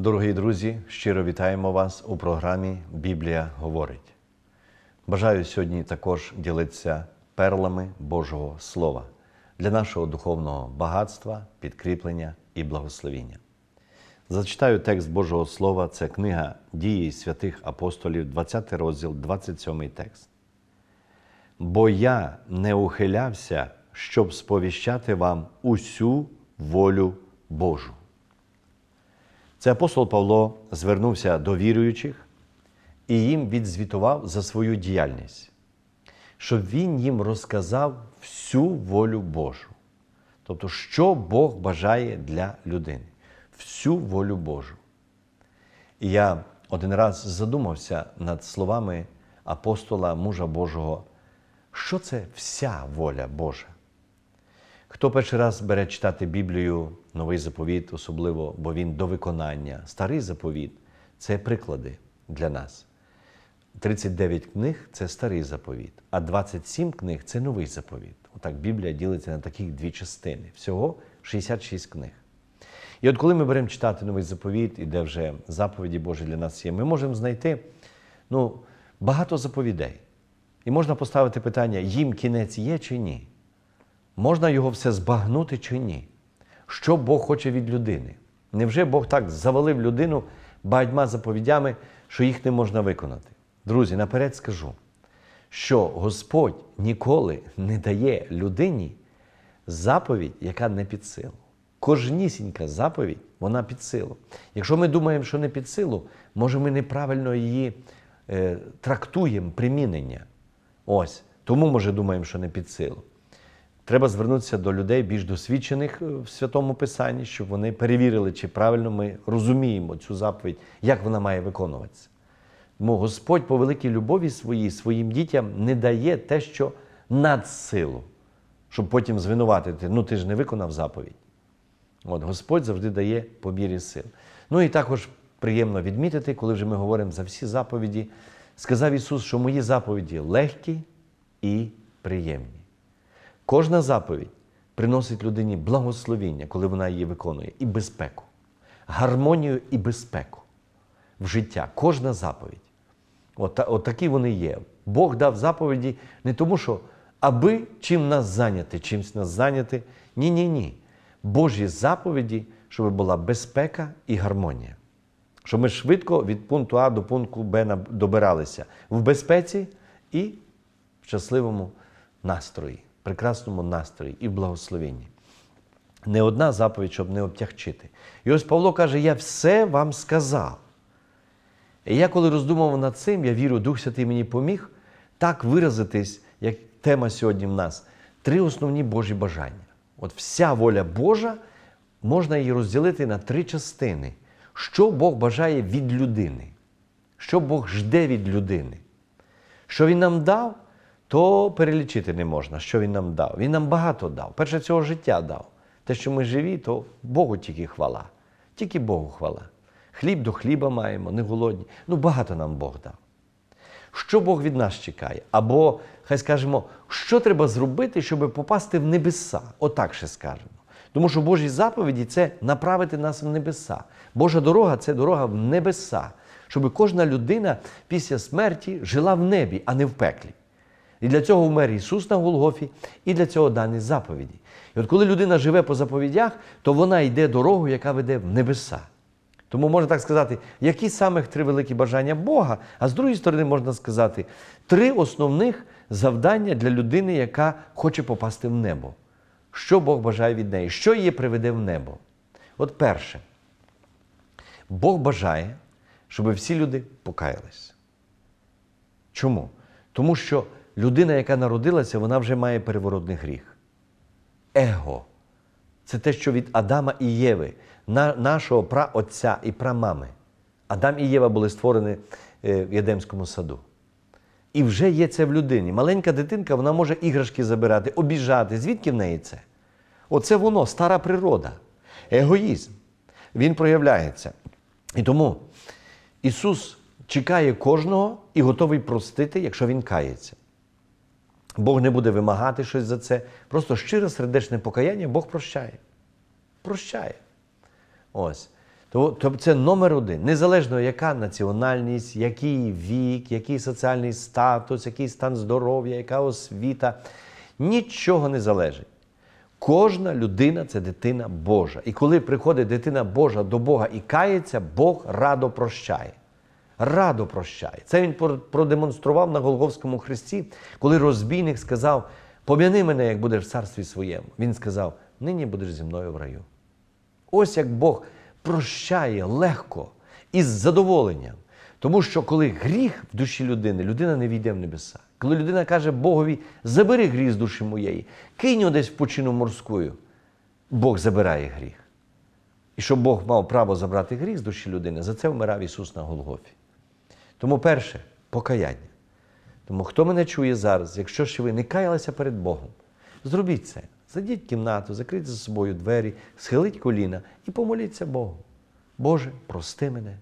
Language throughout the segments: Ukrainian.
Дорогі друзі, щиро вітаємо вас у програмі Біблія говорить. Бажаю сьогодні також ділитися перлами Божого Слова для нашого духовного багатства, підкріплення і благословіння. Зачитаю текст Божого Слова, це книга Дії святих апостолів, 20 розділ, 27 текст. Бо я не ухилявся, щоб сповіщати вам усю волю Божу. Це апостол Павло звернувся до віруючих і їм відзвітував за свою діяльність, щоб він їм розказав всю волю Божу. Тобто, що Бог бажає для людини, всю волю Божу. І я один раз задумався над словами апостола мужа Божого, що це вся воля Божа. Хто перший раз бере читати Біблію, новий заповіт, особливо, бо він до виконання, старий заповіт це приклади для нас. 39 книг це старий заповіт, а 27 книг це новий заповіт. Отак Біблія ділиться на таких дві частини. Всього 66 книг. І от коли ми беремо читати новий заповіт, і де вже заповіді Божі для нас є, ми можемо знайти ну, багато заповідей. І можна поставити питання, їм кінець є чи ні? Можна його все збагнути чи ні? Що Бог хоче від людини? Невже Бог так завалив людину багатьма заповідями, що їх не можна виконати? Друзі, наперед скажу, що Господь ніколи не дає людині заповідь, яка не під силу. Кожнісінька заповідь, вона під силу. Якщо ми думаємо, що не під силу, може ми неправильно її е, трактуємо, примінення. Ось, тому, може, думаємо, що не під силу. Треба звернутися до людей більш досвідчених в святому Писанні, щоб вони перевірили, чи правильно ми розуміємо цю заповідь, як вона має виконуватися. Тому Господь по великій любові своїй своїм дітям не дає те, що над силу, щоб потім звинуватити, ну ти ж не виконав заповідь. От Господь завжди дає по мірі сил. Ну і також приємно відмітити, коли вже ми говоримо за всі заповіді, сказав Ісус, що мої заповіді легкі і приємні. Кожна заповідь приносить людині благословіння, коли вона її виконує, і безпеку, гармонію і безпеку в життя. Кожна заповідь. От, от такі вони є. Бог дав заповіді не тому, що аби чим нас зайняти, чимсь нас зайняти. Ні, ні, ні. Божі заповіді, щоб була безпека і гармонія. Щоб ми швидко від пункту А до пункту Б добиралися в безпеці і в щасливому настрої, прекрасному настрої і в благословенні. Не одна заповідь, щоб не обтягчити. І ось Павло каже: Я все вам сказав. І я, коли роздумував над цим, я вірю, Дух Святий мені поміг так виразитись, як тема сьогодні в нас, три основні Божі бажання. От вся воля Божа можна її розділити на три частини. Що Бог бажає від людини? Що Бог жде від людини? Що Він нам дав, то перелічити не можна, що Він нам дав. Він нам багато дав. Перше цього життя дав. Те, що ми живі, то Богу тільки хвала. Тільки Богу хвала. Хліб до хліба маємо, не голодні. Ну, багато нам Бог дав. Що Бог від нас чекає? Або, хай скажемо, що треба зробити, щоб попасти в небеса? Отак ще скажемо. Тому що Божі заповіді це направити нас в небеса. Божа дорога це дорога в небеса, щоб кожна людина після смерті жила в небі, а не в пеклі. І для цього вмер Ісус на Голгофі, і для цього дані заповіді. І от коли людина живе по заповідях, то вона йде дорогою, яка веде в небеса. Тому можна так сказати, які самих три великі бажання Бога, а з другої сторони, можна сказати, три основних завдання для людини, яка хоче попасти в небо. Що Бог бажає від неї? Що її приведе в небо? От перше, Бог бажає, щоб всі люди покаялись. Чому? Тому що людина, яка народилася, вона вже має переворотний гріх. Его. Це те, що від Адама і Єви, нашого праотця і прамами. Адам і Єва були створені в Єдемському саду. І вже є це в людині. Маленька дитинка вона може іграшки забирати, обіжати. Звідки в неї це? Оце воно, стара природа, егоїзм. Він проявляється. І тому Ісус чекає кожного і готовий простити, якщо Він кається. Бог не буде вимагати щось за це. Просто щире сердечне покаяння Бог прощає. Прощає. Ось. То, то це номер один. Незалежно, яка національність, який вік, який соціальний статус, який стан здоров'я, яка освіта. Нічого не залежить. Кожна людина це дитина Божа. І коли приходить дитина Божа до Бога і кається, Бог радо прощає. Радо прощає. Це він продемонстрував на Голговському хресті, коли розбійник сказав: Пом'яни мене, як будеш в царстві своєму. Він сказав: нині будеш зі мною в раю. Ось як Бог прощає легко і з задоволенням. Тому що коли гріх в душі людини, людина не війде в небеса. Коли людина каже Богові, забери гріх з душі моєї, кинь його десь в пучину морську, Бог забирає гріх. І щоб Бог мав право забрати гріх з душі людини, за це вмирав Ісус на Голгофі. Тому перше покаяння. Тому хто мене чує зараз, якщо ще ви не каялися перед Богом, зробіть це. Зайдіть кімнату, закрийте за собою двері, схиліть коліна і помоліться Богу. Боже, прости мене,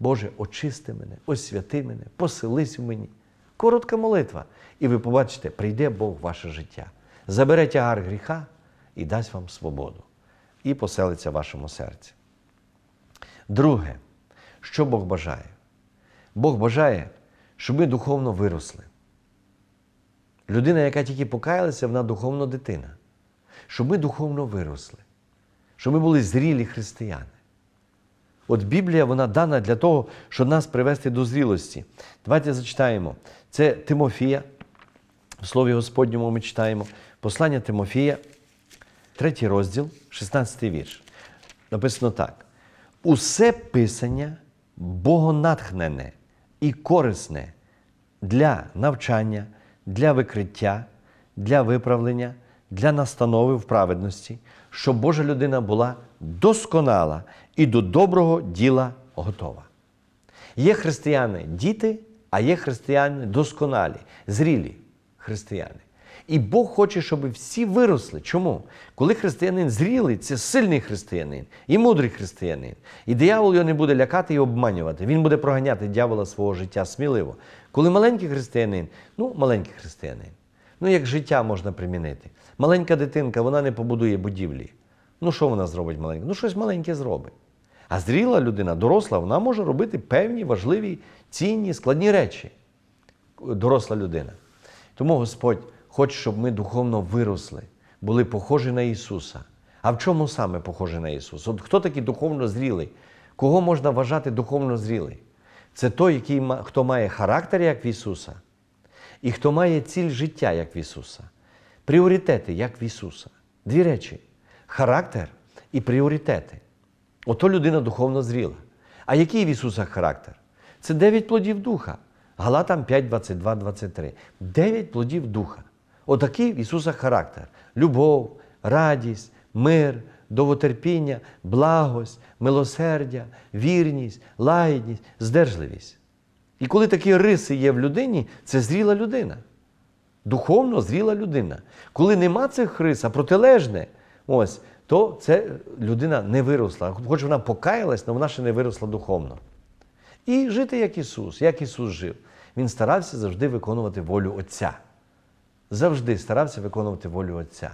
Боже, очисти мене, освяти мене, поселись в мені. Коротка молитва. І ви побачите, прийде Бог в ваше життя, забере тягар гріха і дасть вам свободу. І поселиться в вашому серці. Друге, що Бог бажає? Бог бажає, щоб ми духовно виросли. Людина, яка тільки покаялася, вона духовно дитина. Щоб ми духовно виросли, щоб ми були зрілі християни. От Біблія вона дана для того, щоб нас привести до зрілості. Давайте зачитаємо. Це Тимофія. В Слові Господньому ми читаємо. Послання Тимофія, третій розділ, 16 вірш. Написано так: усе писання богонатхнене і корисне для навчання, для викриття, для виправлення, для настанови в праведності, щоб Божа людина була досконала і до доброго діла готова. Є християни діти, а є християни досконалі, зрілі християни. І Бог хоче, щоб всі виросли. Чому? Коли християнин зрілий, це сильний християнин і мудрий християнин. І диявол його не буде лякати і обманювати. Він буде проганяти дьявола свого життя сміливо. Коли маленький християнин, ну, маленький християнин, ну як життя можна примінити. Маленька дитинка, вона не побудує будівлі. Ну, що вона зробить маленьке? Ну, щось маленьке зробить. А зріла людина, доросла, вона може робити певні важливі, цінні, складні речі. Доросла людина. Тому Господь хоче, щоб ми духовно виросли, були похожі на Ісуса. А в чому саме похожі на Ісуса? От хто такий духовно зрілий? Кого можна вважати духовно зрілий? Це той, який, хто має характер, як в Ісуса, і хто має ціль життя, як в Ісуса, пріоритети, як в Ісуса. Дві речі: характер і пріоритети. Ото людина духовно зріла. А який в Ісуса характер? Це дев'ять плодів духа. Галатам 5, 22, 23. Дев'ять плодів духа. Отакий в Ісуса характер: любов, радість, мир, довготерпіння, благость, милосердя, вірність, лагідність, здержливість. І коли такі риси є в людині, це зріла людина. Духовно зріла людина. Коли нема цих рис, а протилежне, ось, то це людина не виросла. Хоч вона покаялась, але вона ще не виросла духовно. І жити як Ісус, як Ісус жив. Він старався завжди виконувати волю Отця. Завжди старався виконувати волю Отця.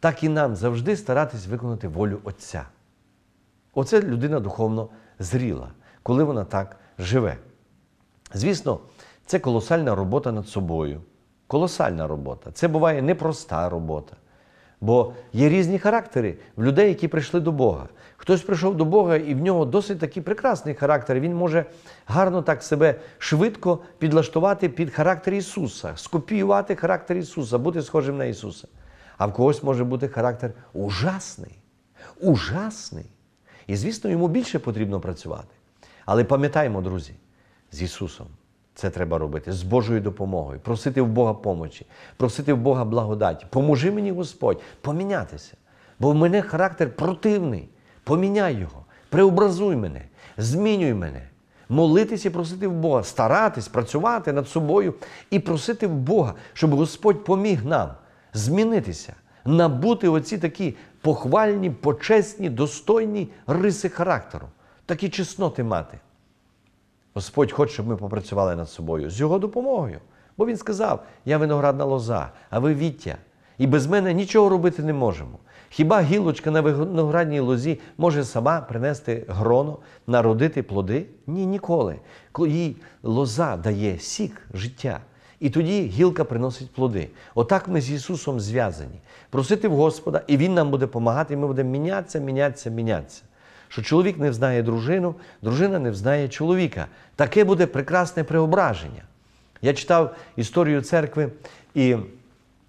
Так і нам завжди старатись виконати волю Отця. Оце людина духовно зріла, коли вона так живе. Звісно, це колосальна робота над собою. Колосальна робота. Це буває непроста робота. Бо є різні характери в людей, які прийшли до Бога. Хтось прийшов до Бога, і в нього досить такий прекрасний характер. Він може гарно так себе швидко підлаштувати під характер Ісуса, скопіювати характер Ісуса, бути схожим на Ісуса. А в когось може бути характер ужасний. Ужасний. І, звісно, йому більше потрібно працювати. Але пам'ятаємо, друзі, з Ісусом це треба робити, з Божою допомогою, просити в Бога помочі, просити в Бога благодаті. Поможи мені, Господь, помінятися. Бо в мене характер противний. Поміняй його, преобразуй мене, змінюй мене. Молитися і просити в Бога, старатись, працювати над собою і просити в Бога, щоб Господь поміг нам змінитися, набути оці такі похвальні, почесні, достойні риси характеру, такі чесноти мати. Господь хоче, щоб ми попрацювали над собою з його допомогою. Бо він сказав: Я виноградна лоза, а ви віття. І без мене нічого робити не можемо. Хіба гілочка на виноградній лозі може сама принести гроно, народити плоди? Ні, ніколи. Коли їй лоза дає сік життя, і тоді гілка приносить плоди. Отак ми з Ісусом зв'язані. Просити в Господа, і Він нам буде допомагати, і ми будемо мінятися, мінятися, мінятися. Що чоловік не взнає дружину, дружина не взнає чоловіка. Таке буде прекрасне преображення. Я читав історію церкви і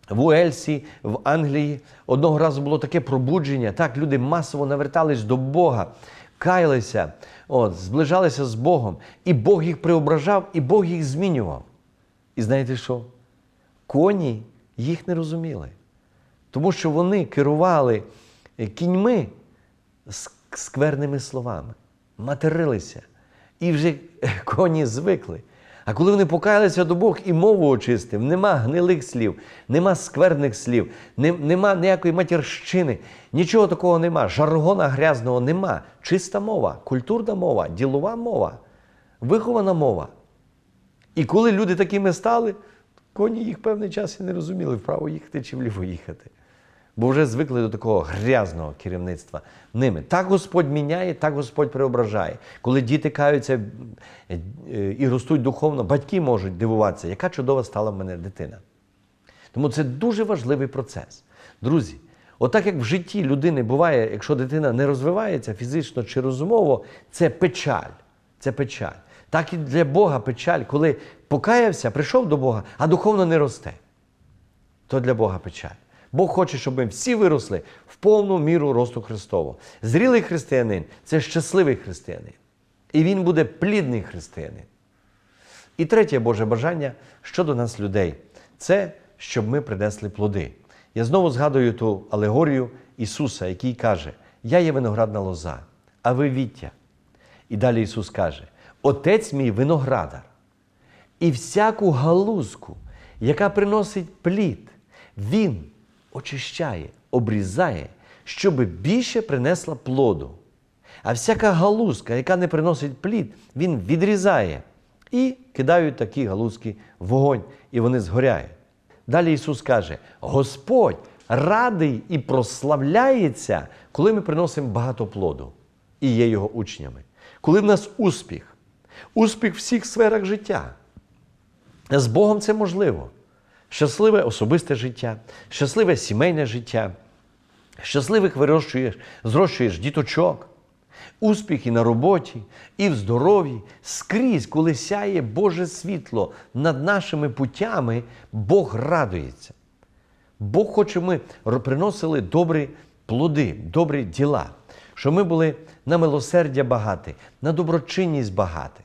в Уельсі, в Англії одного разу було таке пробудження. Так, люди масово навертались до Бога, каялися, от, зближалися з Богом. І Бог їх преображав, і Бог їх змінював. І знаєте що? Коні їх не розуміли. Тому що вони керували кіньми скверними словами, материлися. І вже коні звикли. А коли вони покаялися до Бога і мову очистив, нема гнилих слів, нема скверних слів, нема ніякої матірщини, нічого такого нема, жаргона грязного нема. Чиста мова, культурна мова, ділова мова, вихована мова. І коли люди такими стали, коні їх певний час і не розуміли, вправо їхати чи вліво їхати. Бо вже звикли до такого грязного керівництва ними. Так Господь міняє, так Господь преображає. Коли діти каються і ростуть духовно, батьки можуть дивуватися, яка чудова стала в мене дитина. Тому це дуже важливий процес. Друзі, отак як в житті людини буває, якщо дитина не розвивається фізично чи розумово, це печаль. Це печаль. Так і для Бога печаль, коли покаявся, прийшов до Бога, а духовно не росте. То для Бога печаль. Бог хоче, щоб ми всі виросли в повну міру росту Христового. Зрілий християнин це щасливий християнин. І він буде плідний християнин. І третє Боже бажання щодо нас, людей, це щоб ми принесли плоди. Я знову згадую ту алегорію Ісуса, який каже: Я є виноградна лоза, а ви віття. І далі Ісус каже: Отець мій виноградар, і всяку галузку, яка приносить плід, Він очищає, обрізає, щоб більше принесла плоду. А всяка галузка, яка не приносить плід, він відрізає і кидають такі галузки в вогонь, і вони згоряють. Далі Ісус каже: Господь радий і прославляється, коли ми приносимо багато плоду і є Його учнями. Коли в нас успіх, успіх в всіх сферах життя. З Богом це можливо щасливе особисте життя, щасливе сімейне життя, щасливих вирощуєш, зрощуєш діточок, успіхи на роботі і в здоров'ї, скрізь, коли сяє Боже світло над нашими путями, Бог радується. Бог хоче, ми приносили добрі плоди, добрі діла, щоб ми були на милосердя багаті, на доброчинність багаті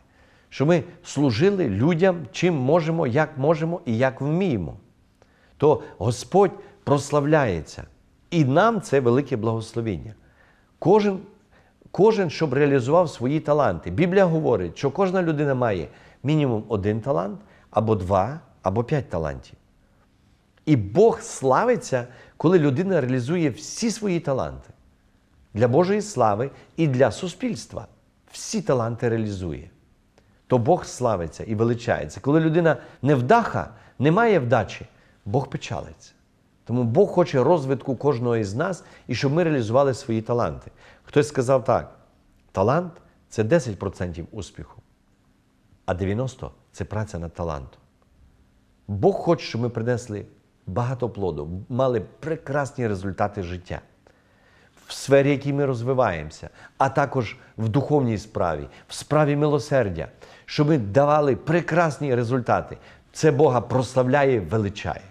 що ми служили людям, чим можемо, як можемо і як вміємо. То Господь прославляється. І нам це велике благословіння. Кожен, кожен, щоб реалізував свої таланти. Біблія говорить, що кожна людина має мінімум один талант, або два, або п'ять талантів. І Бог славиться, коли людина реалізує всі свої таланти для Божої слави і для суспільства. Всі таланти реалізує то Бог славиться і величається. Коли людина невдаха, не має вдачі, Бог печалиться. Тому Бог хоче розвитку кожного із нас і щоб ми реалізували свої таланти. Хтось сказав так: талант це 10% успіху, а 90% це праця над талантом. Бог хоче, щоб ми принесли багато плоду, мали прекрасні результати життя в сфері, в якій ми розвиваємося, а також в духовній справі, в справі милосердя, щоб ми давали прекрасні результати. Це Бога прославляє, величає.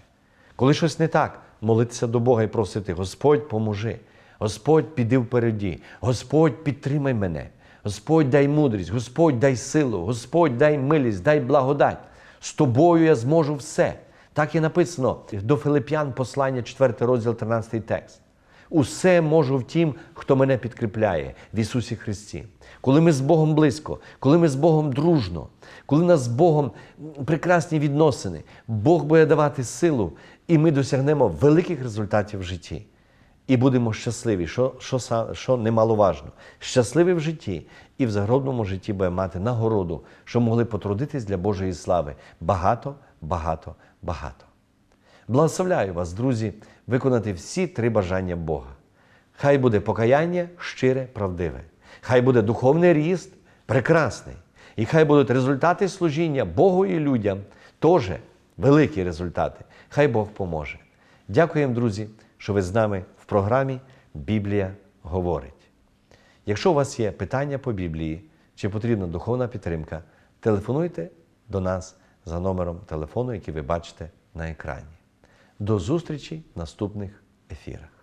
Коли щось не так, молитися до Бога і просити: Господь, поможи, Господь піди впереді, Господь підтримай мене, Господь дай мудрість, Господь дай силу, Господь дай милість, дай благодать. З тобою я зможу все. Так і написано до Филип'ян послання, 4 розділ, 13 текст. Усе можу в тім, хто мене підкріпляє в Ісусі Христі. Коли ми з Богом близько, коли ми з Богом дружно, коли нас з Богом прекрасні відносини, Бог буде давати силу, і ми досягнемо великих результатів в житті. І будемо щасливі, що що, що немаловажно. Щасливі в житті і в загробному житті буде мати нагороду, що могли потрудитись для Божої слави багато, багато, багато. Благословляю вас, друзі, виконати всі три бажання Бога. Хай буде покаяння щире, правдиве. Хай буде духовний ріст прекрасний. І хай будуть результати служіння Богу і людям теж великі результати. Хай Бог поможе. Дякуємо, друзі, що ви з нами в програмі Біблія говорить. Якщо у вас є питання по Біблії чи потрібна духовна підтримка, телефонуйте до нас за номером телефону, який ви бачите на екрані. До зустрічі в наступних ефірах.